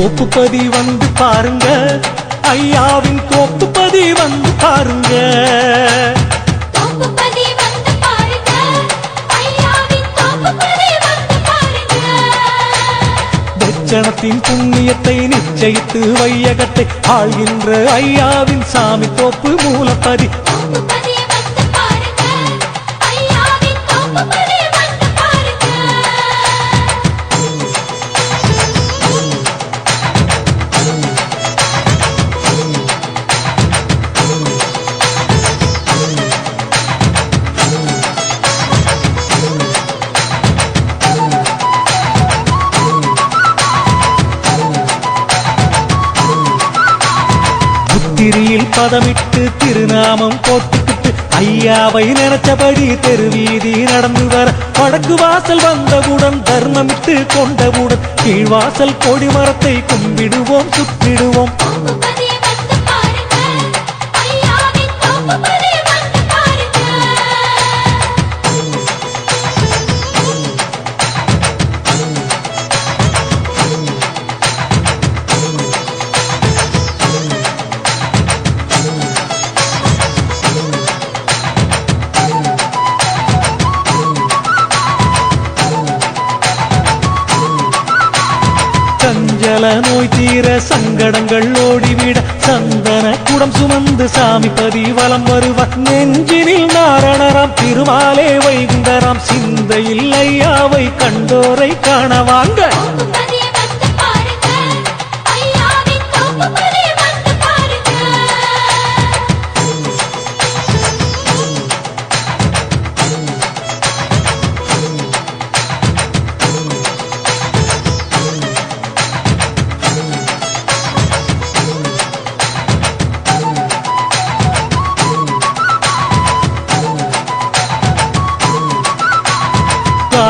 தோப்புப்பதி வந்து பாருங்க. ஐயாவின் தோப்புப்பதி வந்து பாருங்க. தட்சணத்தின் புண்ணியத்தை நிச்சயித்து வையகத்தை ஆள்கின்ற ஐயாவின் சாமி தோப்பு மூலப்பதி. பதமிட்டு திருநாமம் போட்டுக்கிட்டு ஐயாவை நினைச்சபடி தெருவீதி நடந்து வர வடக்கு வாசல் வந்தவுடன் தர்மமிட்டு கொண்டவுடன் கீழ்வாசல் கொடி மரத்தை கும்பிடுவோம் சுற்றிடுவோம். சங்கடங்கள் ஓடிவிட சந்தன குடம் சுமந்து சாமி பதி வலம் வருவார். நெஞ்சினில் நாரணராம் திருமாலே வைகுண்டராம். சிந்தையில் ஐயாவை கண்டோரை காண வாங்க.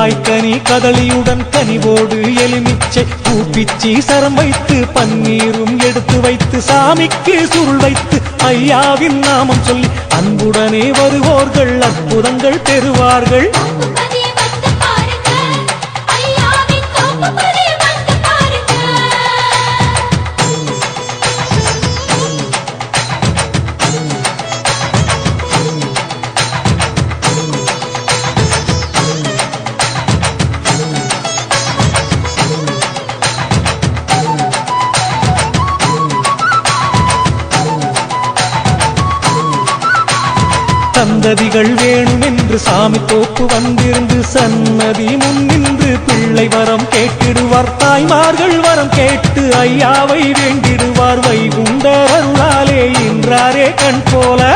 காய்கனி கதளியுடன் கனிவோடு எலுமிச்சை கூப்பிச்சி சரம் வைத்து பன்னீரும் எடுத்து வைத்து சாமிக்கு சுருள் வைத்து ஐயாவின் நாமம் சொல்லி அன்புடனே வருவோர்கள் அற்புதங்கள் பெறுவார்கள். சந்ததிகள் வேணும் என்று சாமி தோப்பு வந்திருந்து சன்னதி முன்னின்று பிள்ளை வரம் கேட்டிடுவார். தாய்மார்கள் வரம் கேட்டு ஐயாவை வேண்டிடுவார். வைகுண்டர் அருளாலே இன்றாரே கண் போல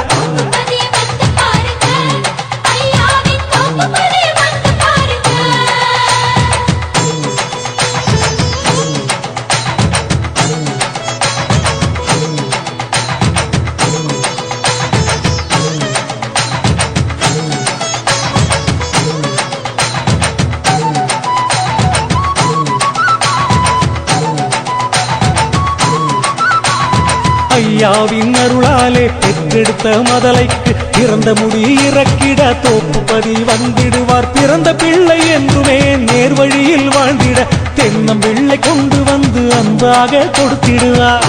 ஐயாவின் அருளாலே பெற்றெடுத்த மதலைக்கு பிறந்த முடி இறக்கிட தோப்புப்பதி வந்திடுவார். பிறந்த பிள்ளை என்றுமே நேர்வழியில் வாழ்ந்திட தென்னம் பிள்ளை கொண்டு வந்து அன்பாக கொடுத்திடுவார்.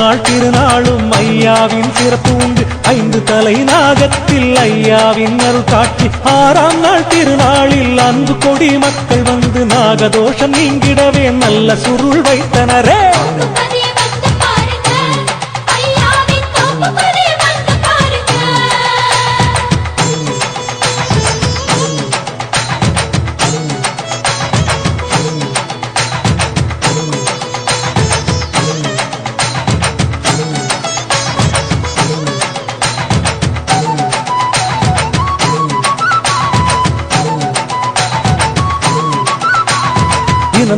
நாள் திருநாளும் ஐயாவின் சிறப்பு உண்டு. ஐந்து தலை நாகத்தில் ஐயாவின் அருள் காட்சி. ஆறாம் நாள் திருநாளில் அன்பு கொடி மக்கள் வந்து நாகதோஷம் நீங்கிடவே நல்ல சுருள் வைத்தனரே.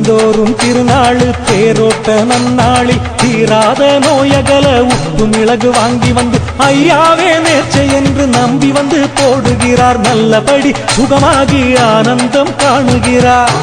தினந்தோறும் திருநாள் தேரோட்ட நன்னாளில் தீராத நோயகல உப்பு மிளகு வாங்கி வந்து ஐயாவே நேர்ச்சை என்று நம்பி வந்து போடுகிறார். நல்லபடி சுகமாகி ஆனந்தம் காணுகிறார்.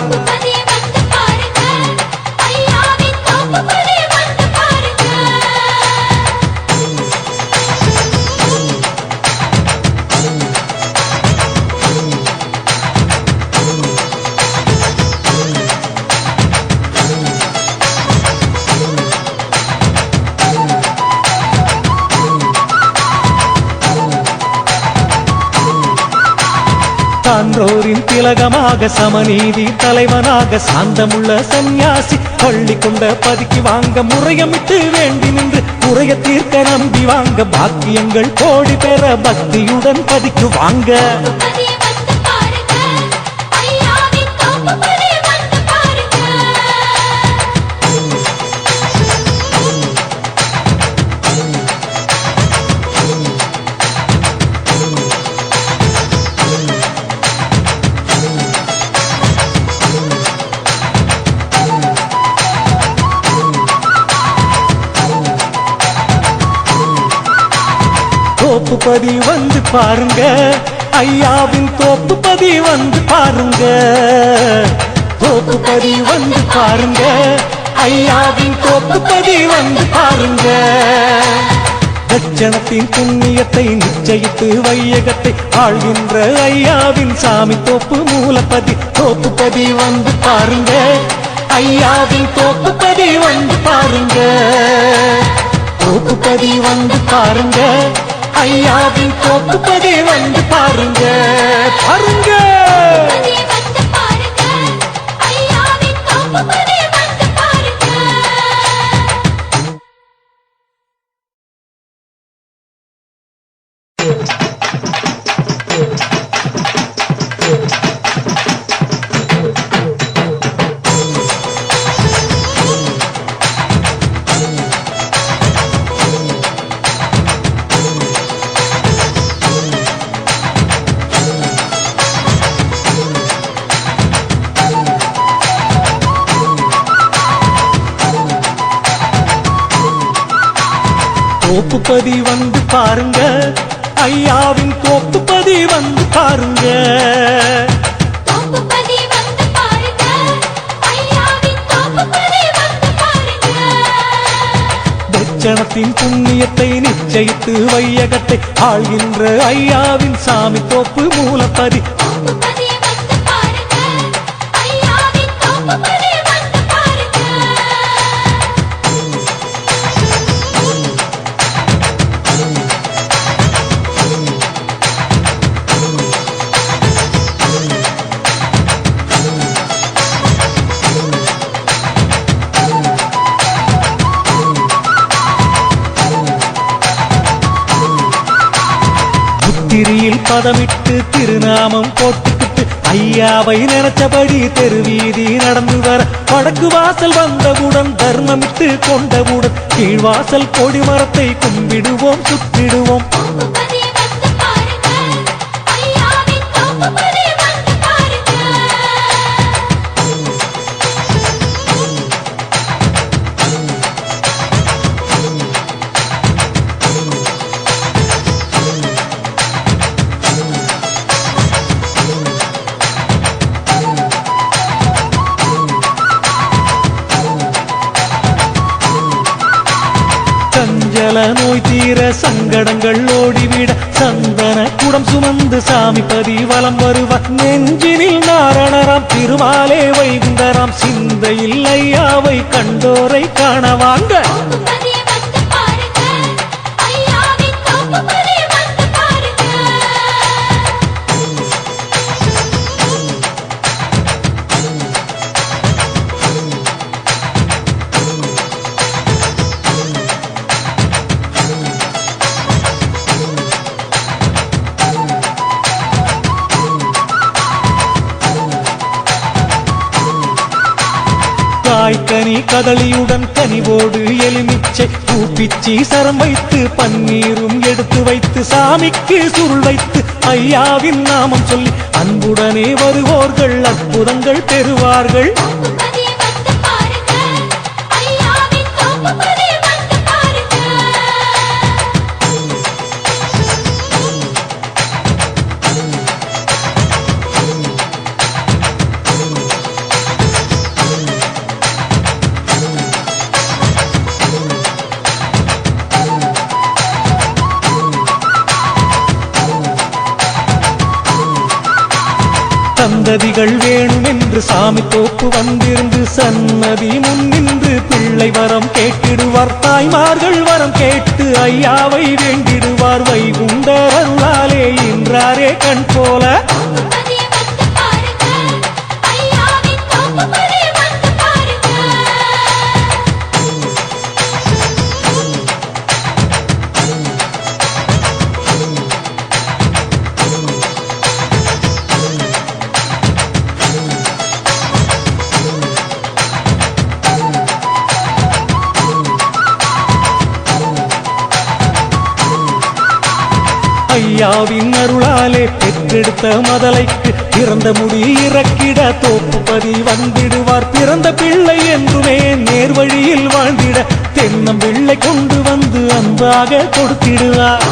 சான்றோரின் திலகமாக சமநீதி தலைவனாக சாந்தமுள்ள சந்நியாசி பள்ளி கொண்ட பதுக்கி வாங்க முறையமிட்டு வேண்டி நின்று முறைய தீர்க்க நம்பி வாங்க பாக்கியங்கள் கோடி பெற பக்தியுடன் பதுக்கி வாங்க. தோப்புப்பதி வந்து பாருங்க. ஐயாவின் தோப்புப்பதி வந்து பாருங்க. தோப்புப்பதி வந்து பாருங்க. ஐயாவின் தோப்புப்பதி வந்து பாருங்க. தட்சணத்தின் புண்ணியத்தை நிச்சயித்து வையகத்தை ஆழ்கின்ற ஐயாவின் சாமி தோப்பு மூலப்பதி தோப்புப்பதி வந்து பாருங்க. ஐயாவின் தோப்புப்பதி வந்து பாருங்க. தோப்புப்பதி வந்து பாருங்க. ஐயாவின் தோப்புப்பதி வந்து பாருங்க பாருங்க. தோப்புப்பதி வந்து பாருங்க. ஐயாவின் தோப்புப்பதி வந்து பாருங்க. தட்சணத்தின் புண்ணியத்தை நிச்சயித்து வையகத்தை ஆள்கின்ற ஐயாவின் சாமி தோப்பு மூலப்பதி. பதமிட்டு திருநாமம் போட்டுக்கிட்டு ஐயாவை நினைச்சபடி தெருவீதி நடந்து வர வடக்கு வாசல் வந்தவுடன் தர்மமிட்டு கொண்டவுடன் கீழ்வாசல் கொடி மரத்தை கும்பிடுவோம் சுற்றிடுவோம். சங்கடங்கள் ஓடிவிட சந்தன குடம் சுமந்து சாமி பதி வலம் வருவார். நெஞ்சினில் நாரணராம் திருமாலே வைகுந்தராம். சிந்தையில் ஐயாவை கண்டோரை காண வாங்க. கனி கதளியுடன் கனிவோடு எலுமிச்சை பூப்பிச்சி சரம் வைத்து பன்னீரும் எடுத்து வைத்து சாமிக்கு சுருள் வைத்து ஐயாவின் நாமம் சொல்லி அன்புடனே வருவோர்கள் அற்புதங்கள் பெறுவார்கள். தோப்புப்பதி சந்ததிகள் வேணும் என்று சாமி தோப்பு வந்திருந்து சன்னதி முன் நின்று பிள்ளை வரம் கேட்டிடுவார். தாய்மார்கள் வரம் கேட்டு ஐயாவை வேண்டிடுவார். வைகுண்டர் அருளாலே இன்றாரே கண் போல. ஐயாவின் அருளாலே பெற்றெடுத்த மதலைக்கு பிறந்த முடி இறக்கிட தோப்புப்பதி வந்திடுவார். பிறந்த பிள்ளை என்றுமே நேர்வழியில் வாழ்ந்திட தென்னம் பிள்ளை கொண்டு வந்து அன்பாக கொடுத்திடுவார்.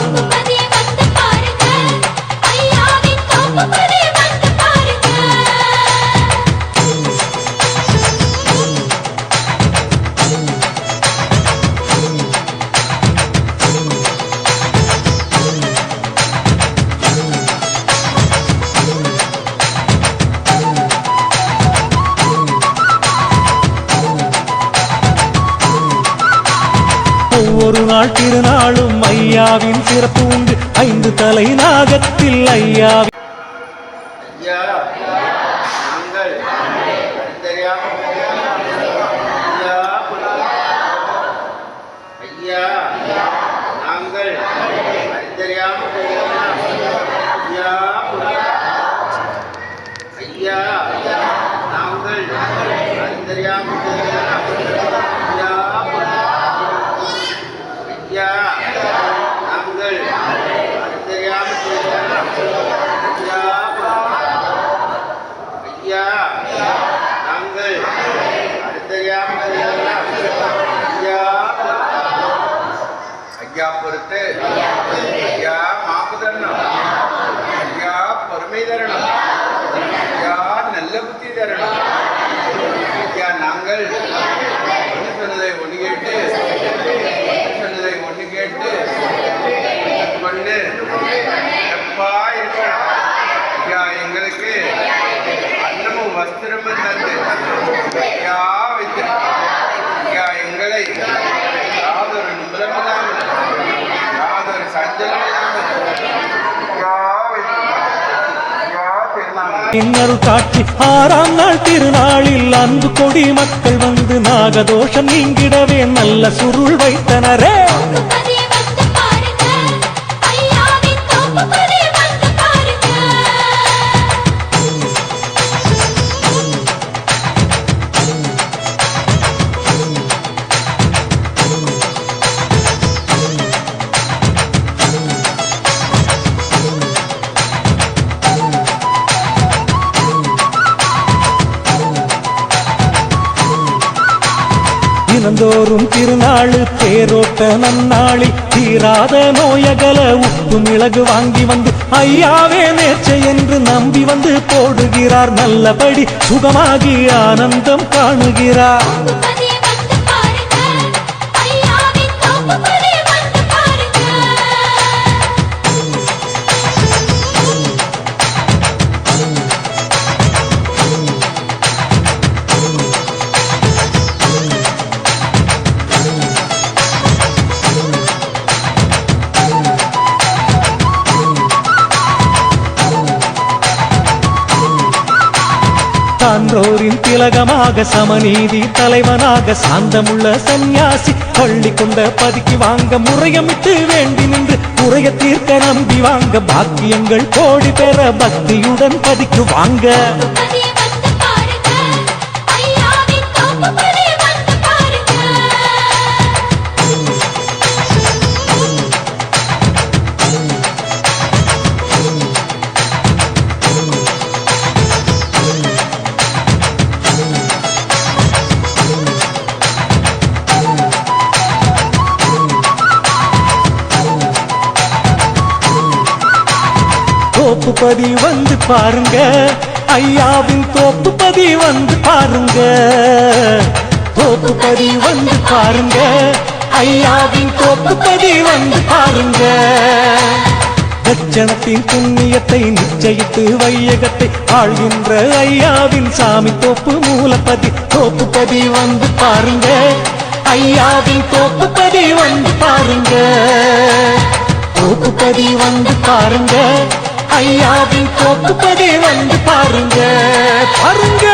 ஒரு நாள் திருநாளும் ஐயாவின் சிறப்பு உண்டு. ஐந்து தலை நாகத்தில் ஐயாவின் திருநாமல் இன்னொரு காட்சி. ஆறாம் நாள் திருநாளில் அன்பு கொடி மக்கள் வந்து நாகதோஷம் நீங்கிடவே நல்ல சுருள் வைத்தனரே. தீராத நோயகல உப்பு மிளகு வாங்கி வந்து ஐயாவே நேர்ச்சை என்று நம்பி வந்து போடுகிறார். நல்லபடி சுகமாகி ஆனந்தம் காணுகிறார். சான்றோரின் திலகமாக சமநீதி தலைவனாக சாந்தமுள்ள சந்நியாசி பள்ளி கொண்ட பதுக்கி வாங்க முறையமிட்டு வேண்டி நின்று குறைய தீர்க்க நம்பி வாங்க பாக்கியங்கள் கோடி பெற பக்தியுடன் பதுக்கி வாங்க. தோப்புப்பதி வந்து பாருங்க. ஐயாவின் தோப்புப்பதி வந்து பாருங்க. தோப்புப்பதி வந்து பாருங்க. ஐயாவின் தோப்புப்பதி வந்து பாருங்க. வெச்ச லட்சணத்தின் புண்ணியத்தை நிச்சயித்து வையகத்தை ஆழ்கின்ற ஐயாவின் சாமி தோப்பு மூலப்பதி தோப்புப்பதி வந்து பாருங்க. ஐயாவின் தோப்புப்பதி வந்து பாருங்க. தோப்புப்பதி வந்து பாருங்க. ஐயாவின் தோப்புப்படி வந்து பாருங்க பாருங்க.